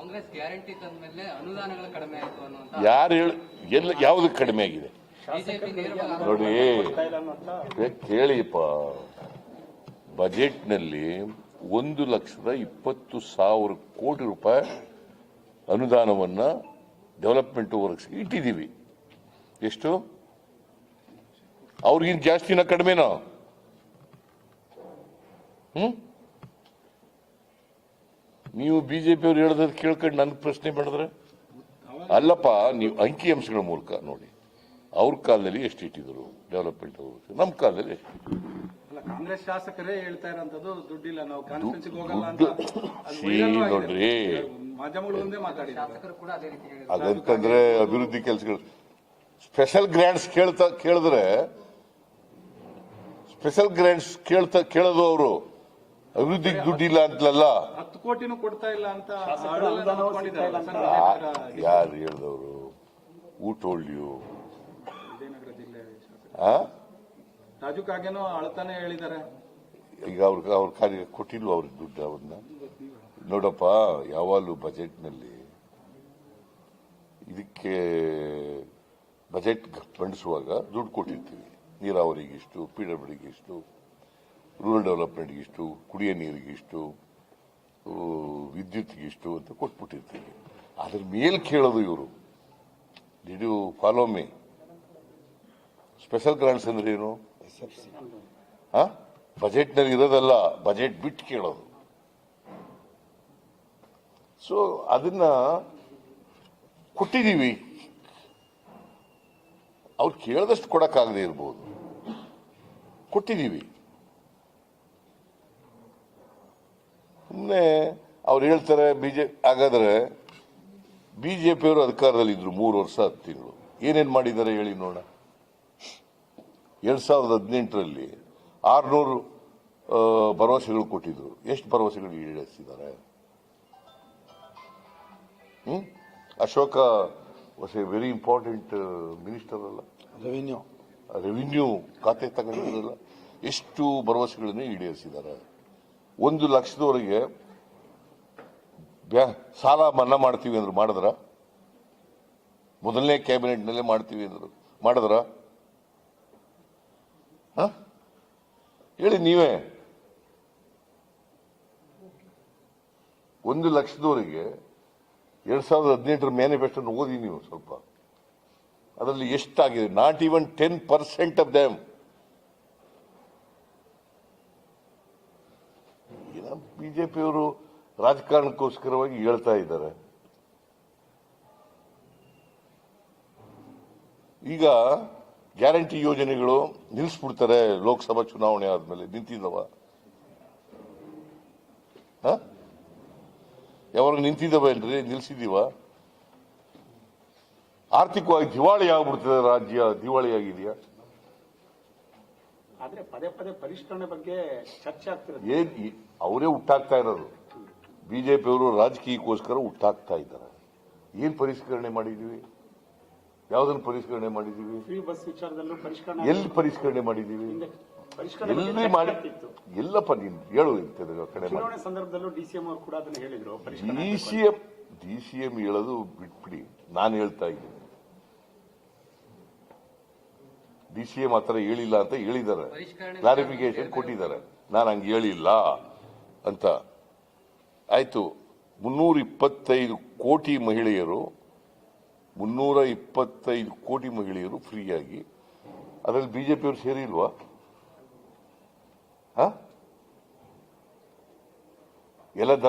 Congress guarantee ತಂದ್ಮೇಲೆ ಅನುದಾನಗಳು ಕಡಿಮೆ ಆಯ್ತು ಅನ್ನುವಂತ ಯಾರು ಹೇಳ ಎಲ್ಲ ಯಾವ್ದು ಕಡಿಮೆ ಆಗಿದೆ? ಬಿಜೆಪಿ ನೇರವಾಗಿ ನೋಡಿ ಕೇಳಿಪ್ಪ. ಬಜೆಟ್ನಲ್ಲಿ ಒಂದು ಲಕ್ಷದ ಇಪ್ಪತ್ತು ಸಾವಿರ ಕೋಟಿ ರೂಪಾಯಿ ಅನುದಾನವನ್ನ ಡೆವಲಪ್ಮೆಂಟ್ ವರ್ಕ್ಸ್ ಇಟ್ಟಿದ್ದೀವಿ. ಎಷ್ಟು? ಅವ್ರಿಗಿಂತ ಜಾಸ್ತಿನ ಕಡಿಮೆನೋ? ಹ್ಮ್? ನೀವು ಬಿಜೆಪಿ ಅವ್ರು ಹೇಳೋದ್ ಕೇಳ್ಕೊಂಡು ನನಗೆ ಪ್ರಶ್ನೆ ಮಾಡಿದ್ರೆ? ಅಲ್ಲಪ್ಪ ನೀವು ಅಂಕಿ ಅಂಶಗಳ ಮೂಲಕ ನೋಡಿ. ಅವ್ರ ಕಾಲದಲ್ಲಿ ಎಷ್ಟು ಇಟ್ಟಿದ್ರು? ಡೆವಲಪ್ಮೆಂಟ್ ನಮ್ಮ ಕಾಲದಲ್ಲಿ ಎಷ್ಟು ಅಲ್ಲ ಕಾಂಗ್ರೆಸ್ ಶಾಸಕರೇ ಹೇಳ್ತಾ ಇರೋಂಥದ್ದು ದುಡ್ಡಿಲ್ಲ. ನಾವು ಕಾನ್ಫರೆನ್ಸ್ ಹೋಗಲ್ಲ ಅಂತ. ದುಡ್ಡು ಅದು ಶ್ರೀ viral ಆಗಿದೆ. ನೋಡ್ರಿ. ಮಾಧ್ಯಮಗಳ ಮುಂದೆ ಮಾತಾಡಿದ್ದಾರೆ ಕೂಡ ಅದೇ ರೀತಿ ಹೇಳಿದ್ರು. ಅದಂತಂದ್ರೆ ಅಭಿವೃದ್ಧಿ ಕೆಲಸಗಳು. ಸ್ಪೆಷಲ್ ಗ್ರಾಂಟ್ಸ್ ಕೇಳ್ತಾ ಕೇಳಿದ್ರೆ ಸ್ಪೆಷಲ್ ಗ್ರಾಂಟ್ಸ್ ಕೇಳ್ತಾ ಕೇಳೋದು ಅವರು. ಅಭಿವೃದ್ಧಿಗೆ ದುಡ್ಡಿಲ್ಲ ಅಂತಲಲ್ಲ? ಹತ್ತು ಕೋಟಿನೂ ಕೊಡ್ತಾ ಇಲ್ಲ ಅಂತ ಯಾರು ಹೇಳಿದವರು? ಊಟ ಹೊಳ್ಳಿಯು ಯು ವಿಜಯನಗರ ಜಿಲ್ಲೆ ಶಾಸಕ. ಆ? ರಾಜು ಕಾಗೇನೋ ಅಳ್ತಾನೆ ಹೇಳಿದ್ದಾರೆ. ಈಗ ಅವ್ರ ಅವ್ರ ಕಾರ್ಯ ಕೊಟ್ಟಿಲ್ವ ಅವ್ರಿಗೆ ದುಡ್ಡು ಅವ್ರನ್ನ? ನೋಡಪ್ಪ ಯಾವಾಗಲೂ ಬಜೆಟ್ನಲ್ಲಿ ಇದಕ್ಕೆ ಬಜೆಟ್ ಮಂಡಿಸುವಾಗ ದುಡ್ಡು ಕೊಟ್ಟಿರ್ತೀವಿ. ನೀರಾವರಿಗೆ ಇಷ್ಟು ಪಿ ಡಬ್ಲ್ಯೂಡಿಗೆ ಇಷ್ಟು ರೂರಲ್ ಡೆವಲಪ್ಮೆಂಟ್ಗೆ ಇಷ್ಟು ಕುಡಿಯೋ ನೀರಿಗೆ ಇಷ್ಟು ಆ, ವಿದ್ಯುತ್ಗೆ ಇಷ್ಟು ಅಂತ ಕೊಟ್ಬಿಟ್ಟಿರ್ತೀವಿ. ಅದ್ರ ಮೇಲೆ ಕೇಳೋದು ಇವರು. Did you follow my special grants ಅಂದ್ರೆ ಏನು? ಬಜೆಟ್ನಲ್ಲಿ ಇರೋದಲ್ಲ ಬಜೆಟ್ ಬಿಟ್ಟು ಕೇಳೋದು. ಸೊ ಅದನ್ನ ಕೊಟ್ಟಿದ್ದೀವಿ ಅವ್ರು ಕೇಳದಷ್ಟು ಕೊಡಕ್ಕಾಗದೇ ಇರ್ಬೋದು. ಕೊಟ್ಟಿದೀವಿ. ಸುಮ್ಮನೆ ಅವ್ರು ಹೇಳ್ತಾರೆ ಬಿಜೆ ಹಾಗಾದ್ರೆ ಬಿಜೆಪಿಯವರು ಅಧಿಕಾರದಲ್ಲಿ ಇದ್ರು ಮೂರು ವರ್ಷ ಹತ್ತು ತಿಂಗಳು. ಏನೇನು ಮಾಡಿದ್ದಾರೆ ಹೇಳಿ ನೋಡೋಣ. ಎರಡು ಸಾವಿರದ ಹದಿನೆಂಟರಲ್ಲಿ ಆರುನೂರು ಭರವಸೆಗಳು ಕೊಟ್ಟಿದ್ರು. ಎಷ್ಟು ಭರವಸೆಗಳು ಈಡೇರಿಸಿದ್ದಾರೆ? ಹ್ಞೂ Ashoka was a very important minister ಅಲ್ಲ? ರೆವಿನ್ಯೂ ರೆವಿನ್ಯೂ ಖಾತೆ ತಗೊಂಡಿದ್ರಲ್ಲ? ಎಷ್ಟು ಭರವಸೆಗಳನ್ನು ಈಡೇರಿಸಿದ್ದಾರೆ? ಒಂದು ಲಕ್ಷದವರೆಗೆ ಸಾಲ ಮನ್ನಾ ಮಾಡ್ತೀವಿ ಅಂದ್ರು, ಮಾಡಿದ್ರ? ಮೊದಲನೇ ಕ್ಯಾಬಿನೆಟ್ ನಲ್ಲೇ ಮಾಡ್ತೀವಿ ಅಂದ್ರು, ಮಾಡಿದ್ರ? ಹ? ಹೇಳಿ ನೀವೇ. ಒಂದು ಲಕ್ಷದವರೆಗೆ ಎರಡ್ ಸಾವಿರದ ಹದಿನೆಂಟರ ಮ್ಯಾನಿಫೆಸ್ಟೋ ಓದಿ ನೀವು ಸ್ವಲ್ಪ. ಅದರಲ್ಲಿ ಎಷ್ಟಾಗಿದೆ? Not even ten percent of them ಬಿಜೆಪಿಯವರು ರಾಜಕಾರಣಕ್ಕೋಸ್ಕರವಾಗಿ ಹೇಳ್ತಾ ಇದ್ದಾರೆ. ಈಗ ಗ್ಯಾರಂಟಿ ಯೋಜನೆಗಳು ನಿಲ್ಲಿಸ್ಬಿಡ್ತಾರೆ ಲೋಕಸಭಾ ಚುನಾವಣೆ ಆದ್ಮೇಲೆ ನಿಂತಿದ್ದವ ಯಾವಾಗ ನಿಂತಿದ್ದವೇನ್ರಿ ನಿಲ್ಸಿದೀವ? ಆರ್ಥಿಕವಾಗಿ ದಿವಾಳಿ ಆಗ್ಬಿಡ್ತದೆ ರಾಜ್ಯ ದಿವಾಳಿ ಆಗಿದೆಯಾ ಆದ್ರೆ ಪದೇ ಪದೇ ಪರಿಷ್ಕರಣೆ ಬಗ್ಗೆ ಚರ್ಚೆ ಆಗ್ತಿರೋದು. ಏನ್ ಈ- ಅವರೇ ಹುಟ್ಟಾಕ್ತಾ ಇರೋದು. ಬಿಜೆಪಿಯವರು ರಾಜಕೀಯಕ್ಕೋಸ್ಕರ ಹುಟ್ಟಾಕ್ತಾ ಇದ್ದಾರೆ. ಏನ್ ಪರಿಷ್ಕರಣೆ ಮಾಡಿದೀವಿ ಯಾವ್ದನ್ನ ಪರಿಷ್ಕರಣೆ ಮಾಡಿದೀವಿ ಫ್ರೀ ಬಸ್ ವಿಚಾರದಲ್ಲೂ ಪರಿಷ್ಕರಣೆ ಎಲ್ಲಿ ಪರಿಷ್ಕರಣೆ ಮಾಡಿದೀವಿ ಪರಿಷ್ಕರಣೆ ಬಗ್ಗೆ ಎಲ್ಲಿ ಚರ್ಚೆ ಮಾಡಿ ಆಗ್ತಿತ್ತು. ಎಲ್ಲಪ್ಪ ನೀನ್ ಹೇಳು ಇಂಥದ್ದು ಕಡೆ ಮಾಡಿ ಚುನಾವಣೆ ಸಂದರ್ಭದಲ್ಲೂ ಡಿಸಿಎಂ ಅವರು ಕೂಡ ಅದನ್ನ ಹೇಳಿದ್ರು ಪರಿಷ್ಕರಣೆ D C M D C M ಹೇಳೋದು ಬಿಟ್ಬಿಡಿ. ನಾನು ಹೇಳ್ತಾ ಇದ್ದೀನಿ. ಡಿ ಸಿ ಎಂ ಹತ್ರ ಹೇಳಿಲ್ಲ ಅಂತ ಹೇಳಿದ್ದಾರೆ. ಕ್ಲಾರಿಫಿಕೇಶನ್ ಕೊಟ್ಟಿದ್ದಾರೆ. ನಾನು ಹಂಗೆ ಹೇಳಿಲ್ಲ ಅಂತ. ಆಯಿತು. ಮುನ್ನೂರ ಇಪ್ಪತ್ತೈದು ಕೋಟಿ ಮಹಿಳೆಯರು ಮುನ್ನೂರ ಇಪ್ಪತ್ತೈದು ಕೋಟಿ ಮಹಿಳೆಯರು ಫ್ರೀಯಾಗಿ. ಅದರಲ್ಲಿ ಬಿಜೆಪಿಯವರು ಸೇರಿಲ್ವಾ? ಹಾ? ಎಲ್ಲ